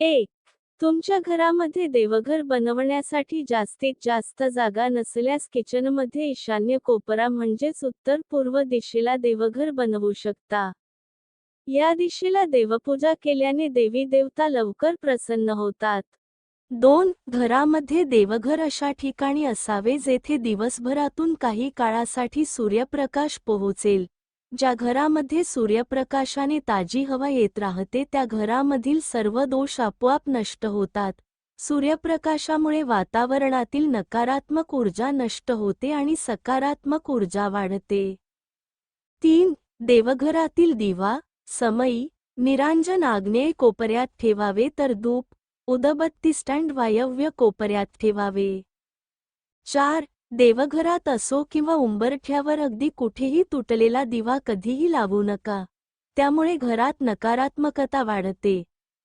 एक तुमच्या घरामध्ये देवघर बनवण्यासाठी जास्तीत जास्त जागा नसल्यास किचनमध्ये ईशान्य कोपरा म्हणजेच उत्तर पूर्व दिशेला देवघर बनवू शकता. या दिशेला देवपूजा केल्याने देवी देवता लवकर प्रसन्न होतात. दोन घरामध्ये देवघर अशा ठिकाणी असावे जेथे दिवसभरातून काही काळासाठी सूर्यप्रकाश पोहोचेल. ज्या घरामध्ये सूर्यप्रकाशाने ताजी हवा येत राहते त्या घरामधील सर्व दोष आपोआप नष्ट होतात. सूर्यप्रकाशामुळे वातावरणातील नकारात्मक ऊर्जा नष्ट होते आणि सकारात्मक ऊर्जा वाढते. तीन देवघरातील दिवा समई निरांजन आग्नेय कोपऱ्यात ठेवावे तर धूप उदबत्ती स्टँड वायव्य कोपऱ्यात ठेवावे. चार देवघरात असो किंवा उंबरठ्यावर अगदी कुठेही तुटलेला दिवा कधीही लावू नका. त्यामुळे घरात नकारात्मकता वाढते.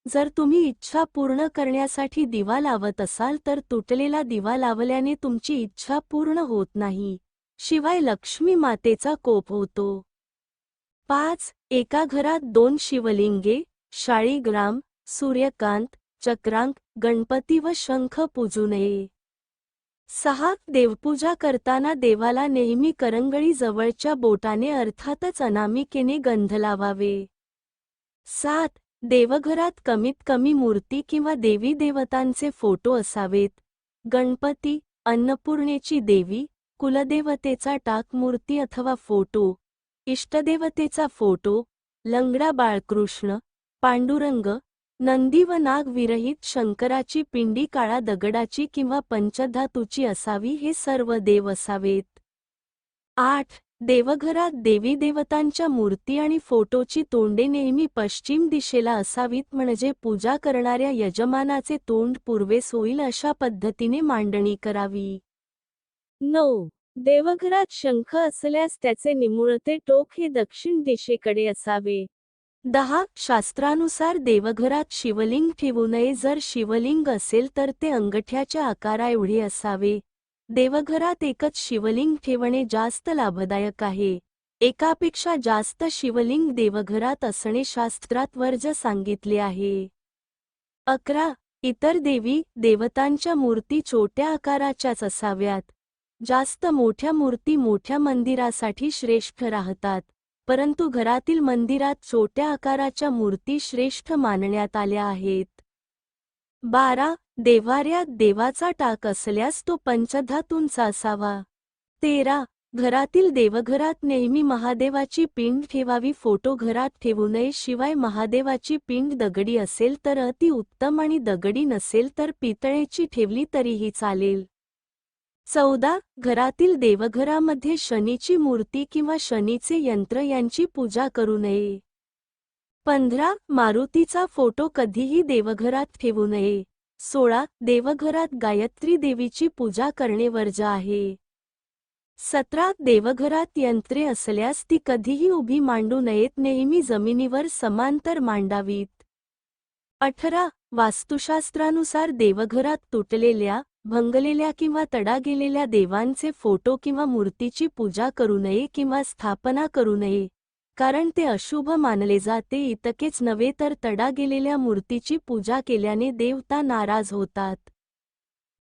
जर तुम्ही इच्छा पूर्ण करण्यासाठी दिवा लावत असाल तर तुटलेला दिवा लावल्याने तुमची इच्छा पूर्ण होत नाही. शिवाय लक्ष्मी मातेचा कोप होतो. पाच. एका घरात दोन शिवलिंगे शाळीग्राम सूर्यकांत चक्रांक गणपती व शंख पूजू नये. सहा देवपूजा करताना देवाला नेहमी करंगळी जवळच्या बोटाने अर्थातच अनामिकेने गंध लावावे. सात देवघरात कमीत कमी मूर्ती किंवा देवी देवतांचे फोटो असावेत. गणपती अन्नपूर्णेची देवी कुलदेवतेचा टाक मूर्ती अथवा फोटो इष्टदेवतेचा फोटो लंगडा बाळकृष्ण पांडुरंग नंदी व नाग विरहित शंकराची पिंडी काळा दगडाची किंवा पंचधातूची असावी हे सर्व देव असावेत. आठ. देवघरात देवी देवतांच्या मूर्ती आणि फोटोची तोंडे नेहमी पश्चिम दिशेला असावीत म्हणजे पूजा करणाऱ्या यजमानाचे तोंड पूर्वेस होईल अशा पद्धतीने मांडणी करावी. नऊ. देवघरात शंख असल्यास त्याचे निमुळते टोक हे दक्षिण दिशेकडे असावे. दहा शास्त्रानुसार देवघरात शिवलिंग ठेवू नये. जर शिवलिंग असेल तर ते अंगठ्याच्या आकाराएवढे असावे. देवघरात एकच शिवलिंग ठेवणे जास्त लाभदायक आहे. एकापेक्षा जास्त शिवलिंग देवघरात असणे शास्त्रात वर्ज सांगितले आहे. अकरा इतर देवी देवतांच्या मूर्ती छोट्या आकाराच्याच असाव्यात. जास्त मोठ्या मूर्ती मोठ्या मंदिरासाठी श्रेष्ठ राहतात. परंतु घरातील मंदिरात छोट्या आकाराच्या मूर्ती श्रेष्ठ मानण्यात आल्या आहेत. बारा. देवाऱ्यात देवाचा टाक असल्यास तो पंचधातूंचा असावा. तेरा. घरातील देवघरात नेहमी महादेवाची पिंड ठेवावी फोटो घरात ठेवू नये शिवाय महादेवाची पिंड दगडी असेल तर अति उत्तम आणि दगडी नसेल तर पितळेची ठेवली तरीही चालेल. चौदा घरातील देवघरामध्ये शनीची मूर्ती किंवा शनीचे यंत्र यांची पूजा करू नये. पंधरा मारुतीचा फोटो कधीही देवघरात ठेवू नये. सोळा देवघरात गायत्री देवीची पूजा करणे वर्ज आहे. सतरा देवघरात यंत्रे असल्यास ती कधीही उभी मांडू नयेत नेहमी जमिनीवर समांतर मांडावीत. अठरा वास्तुशास्त्रानुसार देवघरात तुटलेल्या भंगलेल्या किंवा तडा गेलेल्या देवांचे फोटो किंवा मूर्तीची पूजा करू नये किंवा स्थापना करू नये कारण ते अशुभ मानले जाते. इतकेच नव्हे तर तडा गेलेल्या मूर्तीची पूजा केल्याने देवता नाराज होतात.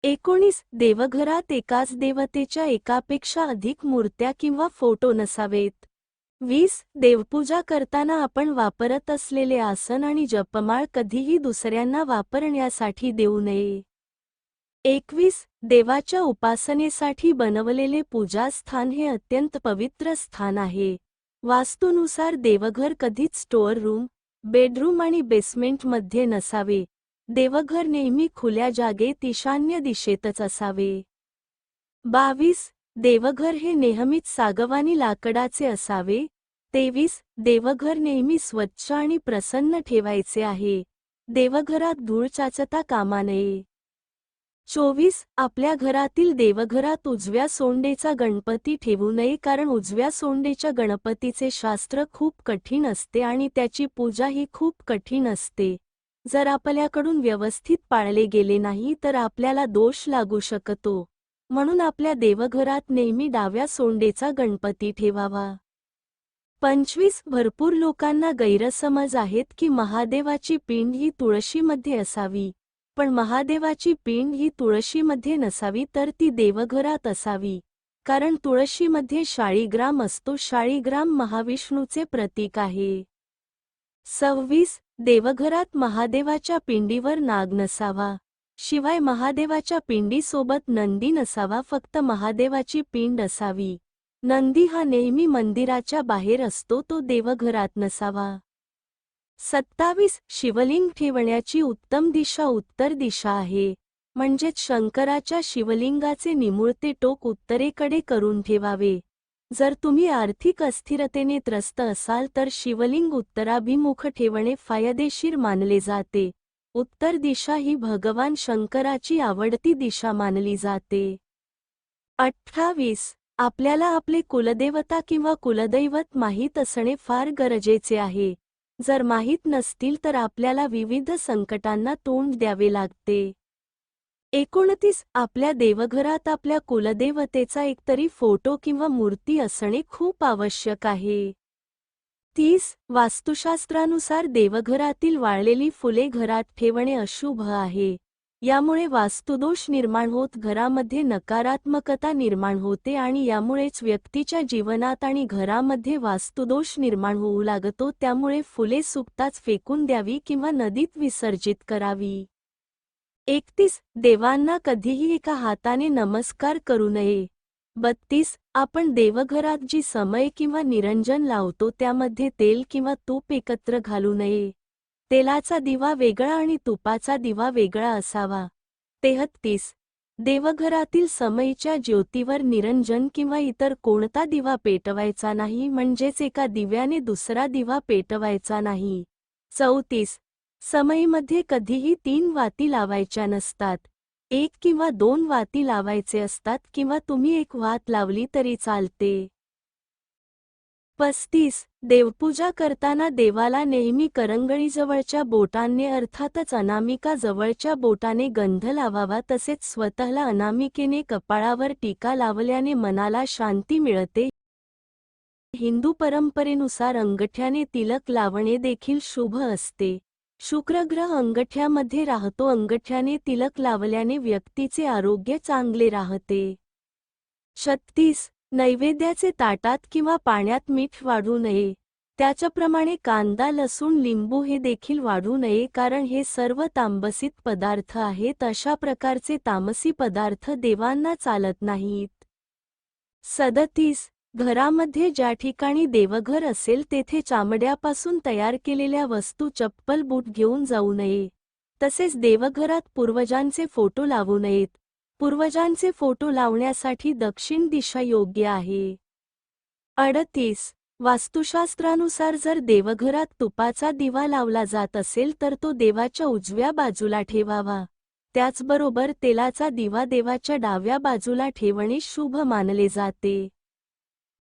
एकोणीस देवघरात एकाच देवतेच्या एकापेक्षा अधिक मूर्त्या किंवा फोटो नसावेत. वीस देवपूजा करताना आपण वापरत असलेले आसन आणि जपमाळ कधीही दुसऱ्यांना वापरण्यासाठी देऊ नये. एकवीस देवाच्या उपासनेसाठी बनवलेले पूजास्थान हे अत्यंत पवित्र स्थान आहे. वास्तूनुसार देवघर कधीच स्टोअर रूम बेडरूम आणि बेसमेंटमध्ये नसावे. देवघर नेहमी खुल्या जागेत ईशान्य दिशेतच असावे. बावीस देवघर हे नेहमीच सागवानी लाकडाचे असावे. तेवीस देवघर नेहमी स्वच्छ आणि प्रसन्न ठेवायचे आहे. देवघरात धूळ चाचता कामा नये. चोवीस आपल्या घरातील देवघरात उजव्या सोंडेचा गणपती ठेवू नये कारण उजव्या सोंडेच्या गणपतीचे शास्त्र खूप कठीण असते आणि त्याची पूजा ही खूप कठीण असते. जर आपल्याकडून व्यवस्थित पाळले गेले नाही तर आपल्याला दोष लागू शकतो. म्हणून आपल्या देवघरात नेहमी डाव्या सोंडेचा गणपती ठेवावा. पंचवीस भरपूर लोकांना गैरसमज आहेत की महादेवाची पिंड ही तुळशीमध्ये असावी. पण महादेवाची पिंड ही तुळशीमध्ये नसावी तर ती देवघरात असावी. कारण तुळशीमध्ये शाळीग्राम असतो शाळीग्राम महाविष्णूचे प्रतीक आहे. सव्वीस. देवघरात महादेवाच्या पिंडीवर नाग नसावा. शिवाय महादेवाच्या पिंडीसोबत नंदी नसावा फक्त महादेवाची पिंड असावी. नंदी हा नेहमी मंदिराच्या बाहेर असतो तो देवघरात नसावा. सत्तावीस शिवलिंग ठेवण्याची उत्तम दिशा उत्तर दिशा आहे. म्हणजेच शंकराच्या शिवलिंगाचे निमुळते टोक उत्तरेकडे करून ठेवावे. जर तुम्ही आर्थिक अस्थिरतेने त्रस्त असाल तर शिवलिंग उत्तराभिमुख ठेवणे फायदेशीर मानले जाते. उत्तर दिशा ही भगवान शंकराची आवडती दिशा मानली जाते. अठ्ठावीस. आपल्याला आपले कुलदेवता किंवा कुलदैवत माहीत असणे फार गरजेचे आहे. जर माहीत नसतील तर आपल्याला विविध संकटांना तोंड द्यावे लागते. एकोणतीस आपल्या देवघरात आपल्या कुलदेवतेचा एकतरी फोटो किंवा मूर्ती असणे खूप आवश्यक आहे. तीस वास्तुशास्त्रानुसार देवघरातील वाळलेली फुले घरात ठेवणे अशुभ आहे. यामुळे वास्तुदोष निर्माण होत घरामध्ये नकारात्मकता निर्माण होते आणि यामुळेच व्यक्तीच्या जीवनात आणि घरामध्ये वास्तुदोष निर्माण होऊ लागतो. त्यामुळे फुले सुकताच फेकून द्यावी किंवा नदीत विसर्जित करावी. एकतीस देवांना कधीही एका हाताने नमस्कार करू नये. बत्तीस आपण देवघरात जी समय किंवा निरंजन लावतो त्यामध्ये तेल किंवा तूप एकत्र घालू नये. तेलाचा दिवा वेगळा आणि तुपाचा दिवा वेगळा असावा. तेहत्तीस. देवघरातील समईच्या ज्योतीवर निरंजन किंवा इतर कोणता दिवा पेटवायचा नाही म्हणजेच एका दिव्याने दुसरा दिवा पेटवायचा नाही. चौतीस. समईमध्ये कधीही तीन वाती लावायच्या नसतात. एक किंवा दोन वाती लावायचे असतात किंवा तुम्ही एक वात लावली तरी चालते. पस्तीस. देवपूजा करताना देवाला नेहमी करंगळीजवळच्या बोटाने अर्थातच अनामिका जवळच्या बोटाने गंध लावावा तसेच स्वतःला अनामिकेने कपाळावर टीका लावल्याने मनाला शांती मिळते. हिंदू परंपरेनुसार अंगठ्याने तिलक लावणे देखील शुभ असते. शुक्रग्रह अंगठ्यामध्ये राहतो अंगठ्याने तिलक लावल्याने व्यक्तीचे आरोग्य चांगले राहते. छत्तीस. नैवेद्याचे ताटात किंवा पाण्यात मीठ वाढू नये. त्याच्याप्रमाणे कांदा लसूण लिंबू हे देखील वाढू नये कारण हे सर्व तांबसीत पदार्थ आहेत. अशा प्रकारचे तामसी पदार्थ देवांना चालत नाहीत. सदतीस. घरामध्ये ज्या ठिकाणी देवघर असेल तेथे चामड्यापासून तयार केलेल्या वस्तू चप्पल बूट घेऊन जाऊ नये. तसेच देवघरात पूर्वजांचे फोटो लावू नयेत. पूर्वजांचे फोटो लावण्यासाठी दक्षिण दिशा योग्य आहे. अडतीस. वास्तुशास्त्रानुसार जर देवघरात तुपाचा दिवा लावला जात असेल तर तो देवाच्या उजव्या बाजूला ठेवावा. त्याचबरोबर तेलाचा दिवा देवाच्या डाव्या बाजूला ठेवणे शुभ मानले जाते.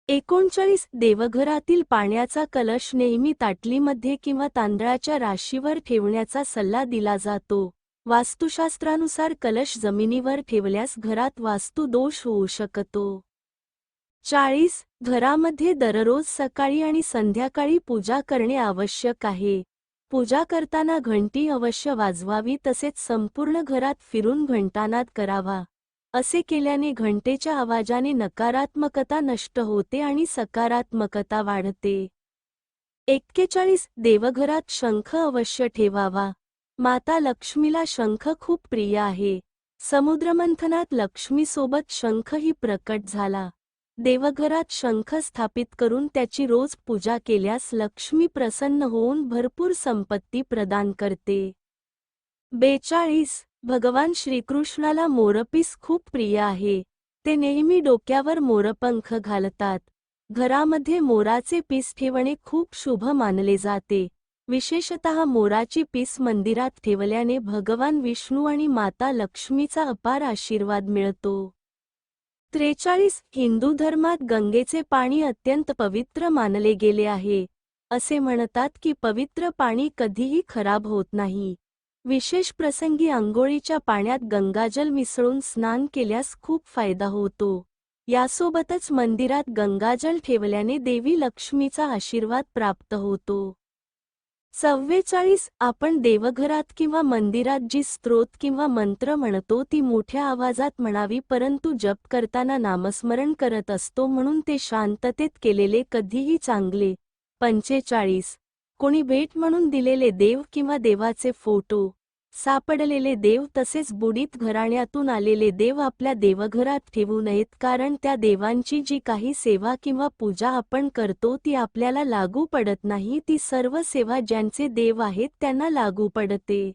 एकोणचाळीस. देवघरातील पाण्याचा कलश नेहमी ताटलीमध्ये किंवा तांदळाच्या राशीवर ठेवण्याचा सल्ला दिला जातो. वास्तुशास्त्रानुसार कलश जमिनीवर ठेवल्यास घरात वास्तुदोष होऊ शकतो. चाळीस. घरामध्ये दररोज सकाळी आणि संध्याकाळी पूजा करणे आवश्यक आहे. पूजा करताना घंटी अवश्य वाजवावी तसेच संपूर्ण घरात फिरून घंटानाद करावा. असे केल्याने घंटेच्या आवाजाने नकारात्मकता नष्ट होते आणि सकारात्मकता वाढते. एक्केचाळीस. देवघरात शंख अवश्य ठेवावा. माता लक्ष्मीला शंख खूप प्रिय आहे. समुद्रमंथनात लक्ष्मीसोबत शंखही प्रकट झाला. देवघरात शंख स्थापित करून त्याची रोज पूजा केल्यास लक्ष्मी प्रसन्न होऊन भरपूर संपत्ती प्रदान करते. बेचाळीस. भगवान श्रीकृष्णाला मोरपीस खूप प्रिय आहे. ते नेहमी डोक्यावर मोरपंख घालतात. घरामध्ये मोराचे पीस ठेवणे खूप शुभ मानले जाते. विशेषतः मोराची पीस मंदिरात ठेवल्याने भगवान विष्णू आणि माता लक्ष्मीचा अपार आशीर्वाद मिळतो. त्रेचाळीस हिंदू धर्मात गंगेचे पाणी अत्यंत पवित्र मानले गेले आहे असे म्हणतात की पवित्र पाणी कधीही खराब होत नाही. विशेष प्रसंगी आंघोळीच्या पाण्यात गंगाजल मिसळून स्नान केल्यास खूप फायदा होतो. यासोबतच मंदिरात गंगाजल ठेवल्याने देवी लक्ष्मीचा आशीर्वाद प्राप्त होतो. चव्वेचाळीस आपण देवघरात किंवा मंदिरात जी स्त्रोत किंवा मंत्र म्हणतो ती मोठ्या आवाजात म्हणावी परंतु जप करताना नामस्मरण करत असतो म्हणून ते शांततेत केलेले कधीही चांगले. पंचेचाळीस. कोणी भेट म्हणून दिलेले देव किंवा देवाचे फोटो. सापडलेले देव तसेच बुडीत घराण्यातून आलेले देव आपल्या देवघरात ठेवू नयेत कारण त्या देवांची जी काही सेवा किंवा पूजा आपण करतो ती आपल्याला लागू पडत नाही ती सर्व सेवा ज्यांचे देव आहेत त्यांना लागू पडते.